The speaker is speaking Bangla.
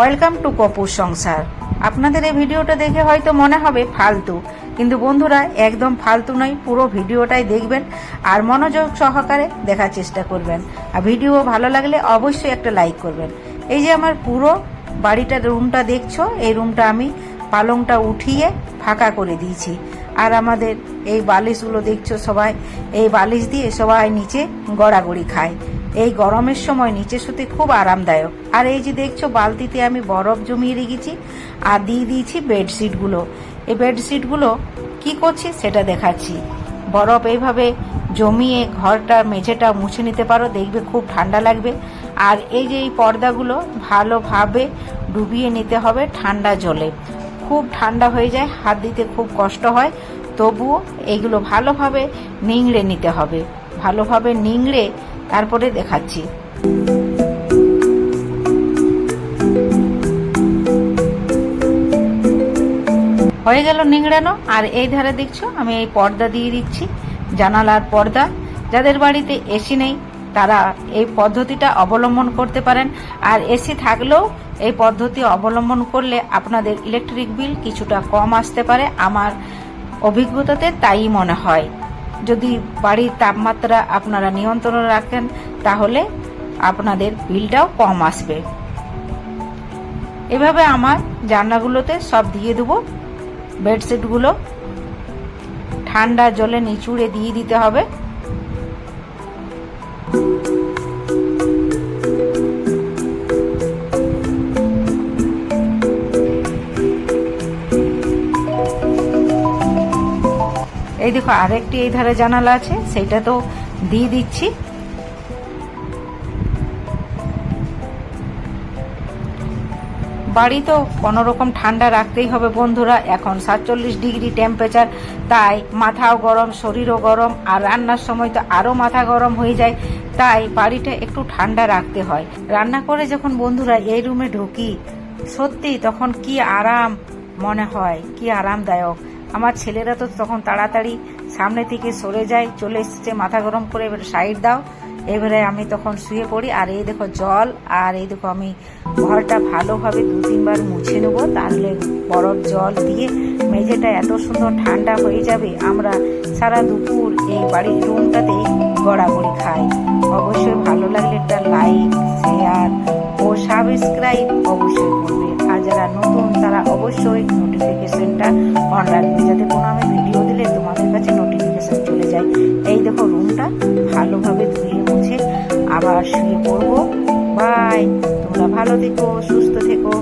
ওয়েলকাম টু কপুর সংসার। আপনাদের এই ভিডিওটা দেখে হয়তো মনে হবে ফালতু, কিন্তু বন্ধুরা, একদম ফালতু নয়, পুরো ভিডিওটাই দেখবেন আর মনোযোগ সহকারে দেখার চেষ্টা করবেন। আর ভিডিও ভালো লাগলে অবশ্যই একটা লাইক করবেন। এই যে আমার পুরো বাড়িটার রুমটা দেখছ, এই রুমটা আমি পালংটা উঠিয়ে ফাঁকা করে দিয়েছি। আর আমাদের এই বালিশগুলো দেখছ সবাই, এই বালিশ দিয়ে সবাই নিচে গড়াগড়ি খায়। এই গরমের সময় নিচে শুতে খুব আরামদায়ক। আর এই যে দেখছ, বালতিতে আমি বরফ জমিয়ে রেখেছি আর দিয়ে দিয়েছি বেডশিটগুলো। এই বেডশিটগুলো কি করছি সেটা দেখাচ্ছি। বরফ এইভাবে জমিয়ে ঘরটা, মেঝেটা মুছে নিতে পারো, দেখবে খুব ঠান্ডা লাগবে। আর এই যে এই পর্দাগুলো ভালোভাবে ডুবিয়ে নিতে হবে ঠান্ডা জলে। খুব ঠান্ডা হয়ে যায়, হাত দিতে খুব কষ্ট হয়। তবুও এগুলো ভালোভাবে নিংড়ে নিতে হবে। ভালোভাবে নিংড়ে তারপরে দেখাচ্ছি। হয়ে গেল নিংড়ানো, আর এই ধারে দেখছ, আমি এই পর্দা দিয়ে দিচ্ছি, জানালার পর্দা। যাদের বাড়িতে এসি নেই, তারা এই পদ্ধতিটা অবলম্বন করতে পারেন। আর এসি থাকলেও এই পদ্ধতি অবলম্বন করলে আপনাদের ইলেকট্রিক বিল কিছুটা কম আসতে পারে। আমার অভিজ্ঞতাতে তাই মনে হয়। যদি বাড়ির তাপমাত্রা আপনারা নিয়ন্ত্রণে রাখেন, তাহলে আপনাদের বিলটাও কম আসবে। এভাবে আমার জানলাগুলোতে সব দিয়ে দেবো। বেডশিটগুলো ঠান্ডা জলে নিচুড়ে দিয়ে দিতে হবে। এই দেখো আরেকটি এই ধারে জানালা আছে, সেটা তো দিয়ে দিচ্ছি। বাড়ি তো কোনো রকম ঠান্ডা রাখতেই হবে বন্ধুরা, এখন সাতচল্লিশ ডিগ্রি টেম্পারেচার তাই মাথাও গরম, শরীরও গরম, আর রান্নার সময় তো আরও মাথা গরম হয়ে যায়, তাই বাড়িটা একটু ঠান্ডা রাখতে হয়। রান্না করে যখন বন্ধুরা এই রুমে ঢুকি সত্যি তখন কি আরাম মনে হয়, কি আরামদায়ক। আমার ছেলেরা তো তখন তাড়াতাড়ি সামনে থেকে সরে যায়, চলে এসেছে, মাথা গরম করে এবার সাইড দাও। এবারে আমি তখন শুয়ে পড়ি, আর এই দেখো জল, আর এই দেখো আমি ঘরটা ভালোভাবে দু তিনবার মুছে নেব, তাহলে বরফ জল দিয়ে মেঝেটা এত সুন্দর ঠান্ডা হয়ে যাবে, আমরা সারা দুপুর এই বাড়ির রুমটাতে গড়াগড়ি খাই। অবশ্যই ভালো লাগলে একটা লাইক শেয়ার ও সাবস্ক্রাইব অবশ্যই যারা নতুন, তারা অবশ্যই নোটিফিকেশনটা অন রাখবে যাতে কোনো আমি ভিডিও দিলে তোমাদের কাছে নোটিফিকেশন চলে যায়। এই দেখো রুমটা ভালোভাবে ধুয়ে মুছে আবার শুয়ে পড়ব। বাই তোমরা ভালো থেকো, সুস্থ থেকো।